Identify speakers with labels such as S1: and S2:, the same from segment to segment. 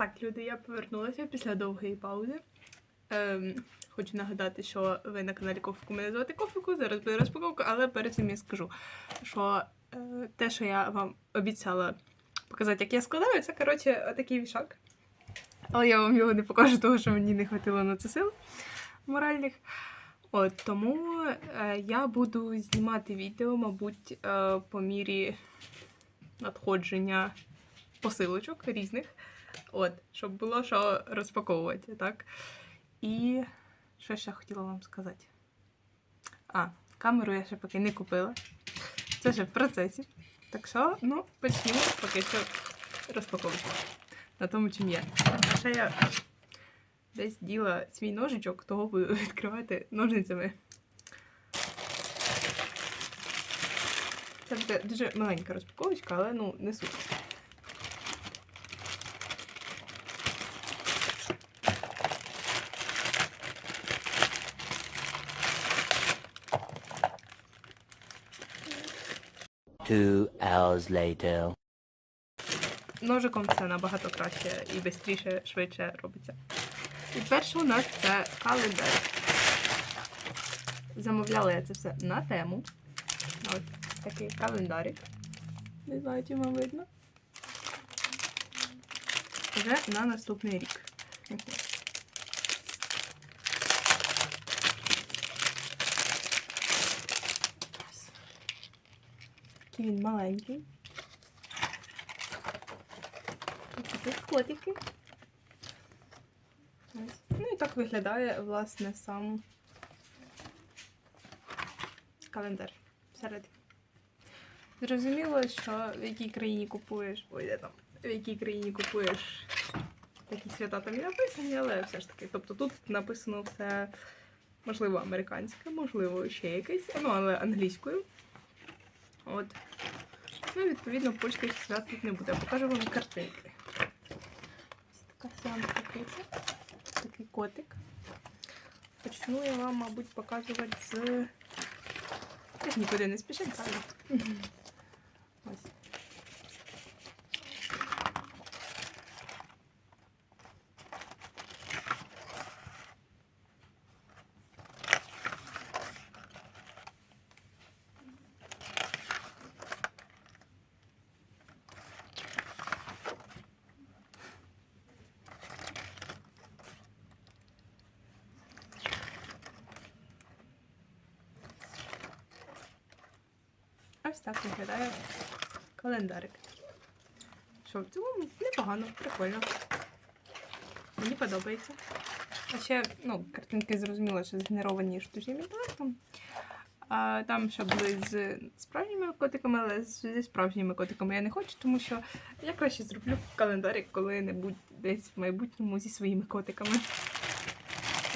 S1: Так, люди, я повернулася після довгої паузи. Ем, хочу нагадати, що ви на каналі Кофіку мене звати Кофіку, зараз буде розпаковка, але перед цим я скажу, що е, те, що я вам обіцяла показати, як я складаю, це, коротше, такий вішак. Але я вам його не покажу, тому що мені не хватило на це сил моральних. От тому е, я буду знімати відео, мабуть, е, по мірі надходження посилочок різних. От, щоб було що розпаковувати, так? І що ще хотіла вам сказати? А, камеру я ще поки не купила. Це ще в процесі. Так що, ну, почнімо поки що розпаковувати. На тому, чим є. А ще я десь діла свій ножичок, того буду відкривати ножницями. Це буде дуже маленька розпаковочка, але ну не суть.
S2: Two hours later.
S1: Ножиком це набагато краще і швидше, швидше робиться. І перше у нас це календар. Замовляла я це все на тему. Ось такий календарик. Не знаю, чи вам видно. Вже на наступний рік. Такий він маленький. Тут котики. Ось. Ну і так виглядає, власне, сам календар всередині. Зрозуміло, що в якій країні купуєш. Ой, де там, в якій країні купуєш такі свята там і написані, але все ж таки. Тобто тут написано все, можливо, американське, можливо, ще якесь, ну, але англійською. От. Ну, відповідно, польських свят тут не буде. Покажу вам картинки. Ось така сямка киця. Такий котик. Почну я вам, мабуть, показувати з. Нікуди не спішить, правильно? Ось. Ось так виглядає календарик. Що в цілому непогано, прикольно. Мені подобається. А ще, ну, картинки зрозуміло, що згенеровані штучним інтелектом. А там ще були з справжніми котиками, але зі справжніми котиками я не хочу, тому що я краще зроблю календарик коли-небудь десь в майбутньому зі своїми котиками.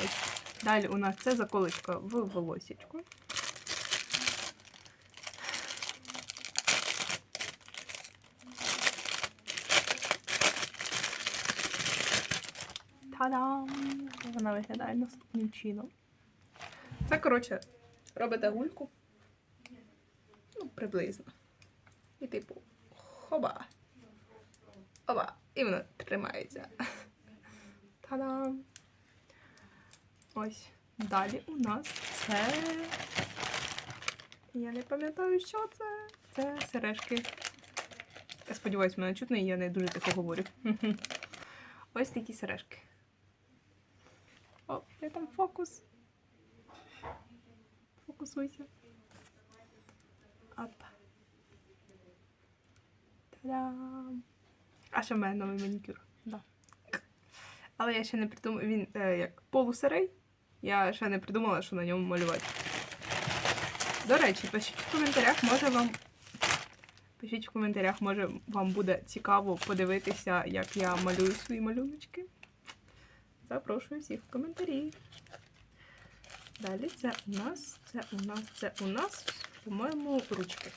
S1: Ось. Далі у нас це заколочка в волосічку. Та-дам! Вона виглядає наступним чином. Це, коротше, робите гульку. Ну, приблизно. І типу, хоба. Оба. І воно тримається. Та-дам! Ось. Далі у нас це. Я не пам'ятаю, що це. Це сережки. Я сподіваюся, мене чутно, і я не дуже таке говорю. Ось такі сережки. Де там фокус? Фокусуйся. Оп. Та-дам! А ще в мене новий манікюр. Да. Але я ще не придумала, він е, як полусерий. Я ще не придумала, що на ньому малювати. До речі, пишіть в коментарях, може вам. Пишіть в коментарях, може вам буде цікаво подивитися, як я малюю свої малюночки. Запрошую всіх в коментарі. Далі це у нас, це у нас, це у нас, по-моєму, ручки.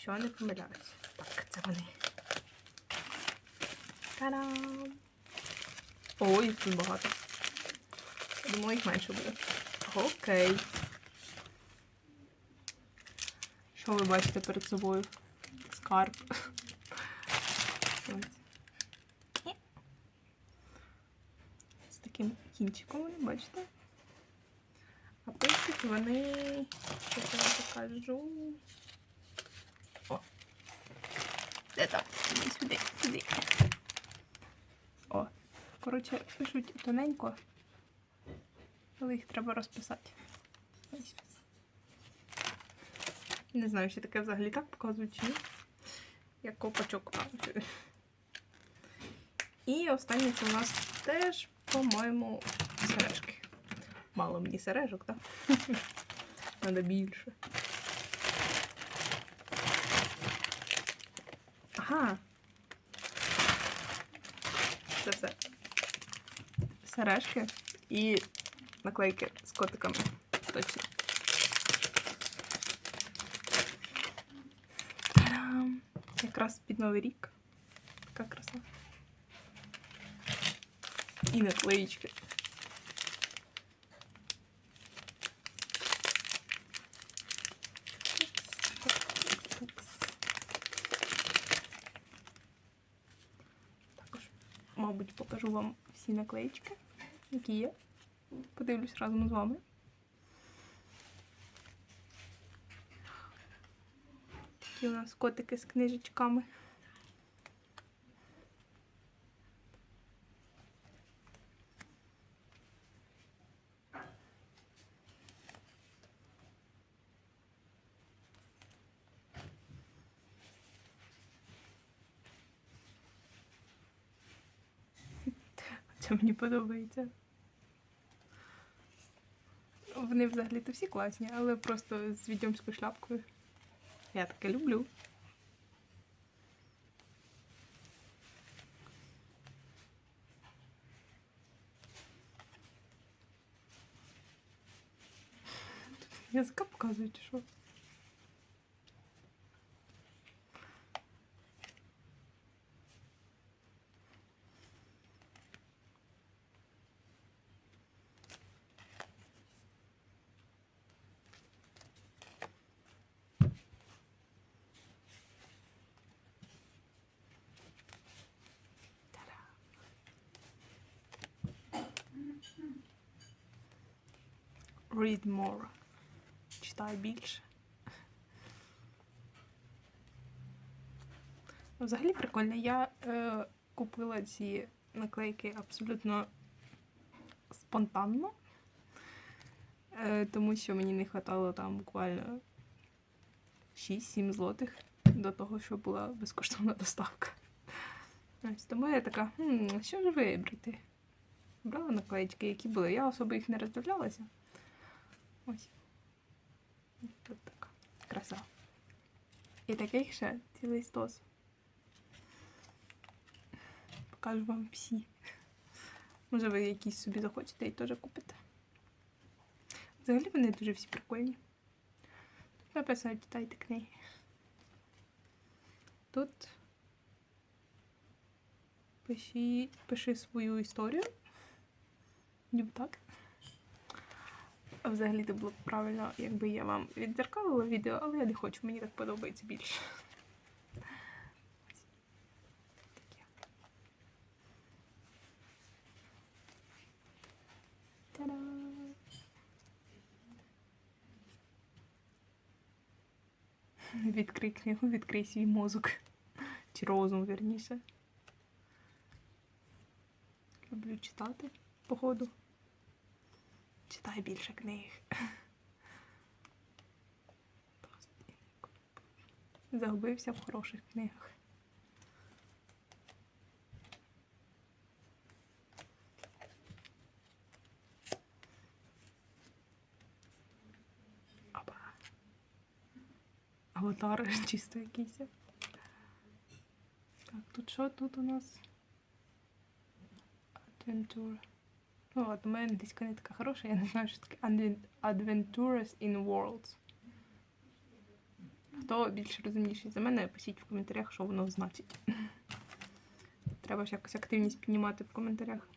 S1: Що не помиляюсь. Так, це вони. Та-дам! Ой, їх тут багато. Я думала, їх менше буде. Окей. Що ви бачите перед собою? Скарб. Ось. Кінчиком, бачите? А пишуть вони. Що я покажу. О. Де там? Сюди, сюди. О. Коротше, пишуть тоненько, але їх треба розписати. Ось. Не знаю, чи таке взагалі так показують чи ні. Як ковпачок. А. І останнє це у нас теж, по-моєму, сережки. Мало мені сережок, так? Треба більше. Ага. Це все. Сережки і наклейки з котиками. Точно. Та-дам! Якраз під Новий рік. Така краса. І наклеїчки. Також, мабуть, покажу вам всі наклеїчки, які є. Подивлюсь разом з вами. Такі у нас котики з книжечками. Це мені подобається. Вони взагалі-то всі класні, але просто з відьомською шляпкою. Я таке люблю. Язика показують, що? Read more. Читай більше. Взагалі прикольно. Я е, купила ці наклейки абсолютно спонтанно, е, тому що мені не вистачало там буквально 6-7 злотих до того, що була безкоштовна доставка. Ось тому я така, хм, що ж вибрати? Брала наклеїчки, які були. Я особо їх не роздивлялася. Ось. Тут така краса. І таких ще цілий стос. Покажу вам всі. Може, ви якісь собі захочете і теж купите. Взагалі вони дуже всі прикольні. Тут написано читайте книги. Тут пиши, пиши свою історію. Ніби так. А взагалі це було б правильно, якби я вам віддзеркалила відео, але я не хочу, мені так подобається більше. Відкрий книгу, відкрий свій мозок. Чи розум, вірніше. Люблю читати, походу. Читай більше книг. Загубився в хороших книгах. Опа. Аватар чисто якийсь. Так, тут що тут у нас? Adventure. От у мене не така хороша, я не знаю, що таке Adven- Adventures in Worlds. Хто більш розумніший за мене, пишіть в коментарях, що воно значить. Треба ж якось активність піднімати в коментарях.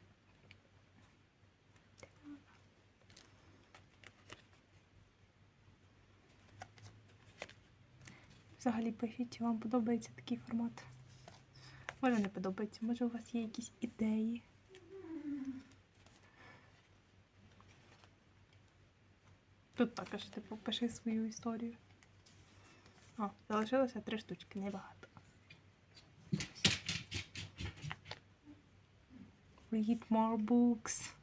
S1: Взагалі пишіть, чи вам подобається такий формат. Може не подобається, може у вас є якісь ідеї. Тут також, типу, пиши свою історію. О, залишилося три штучки, небагато. Read more books.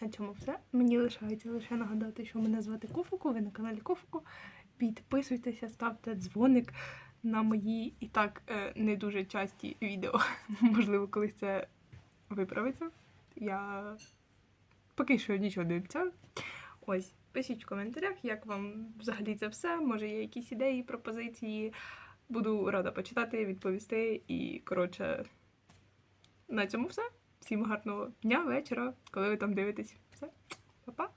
S1: На цьому все. Мені лишається лише нагадати, що мене звати Кофуко, ви на каналі Кофуко. Підписуйтеся, ставте дзвоник на мої і так е, не дуже часті відео. Можливо, колись це виправиться. Я поки що нічого не обіцяю. Ось, пишіть в коментарях, як вам взагалі це все. Може, є якісь ідеї, пропозиції. Буду рада почитати, відповісти. І, коротше, на цьому все. Всім гарного дня, вечора, коли ви там дивитесь. Все, па-па!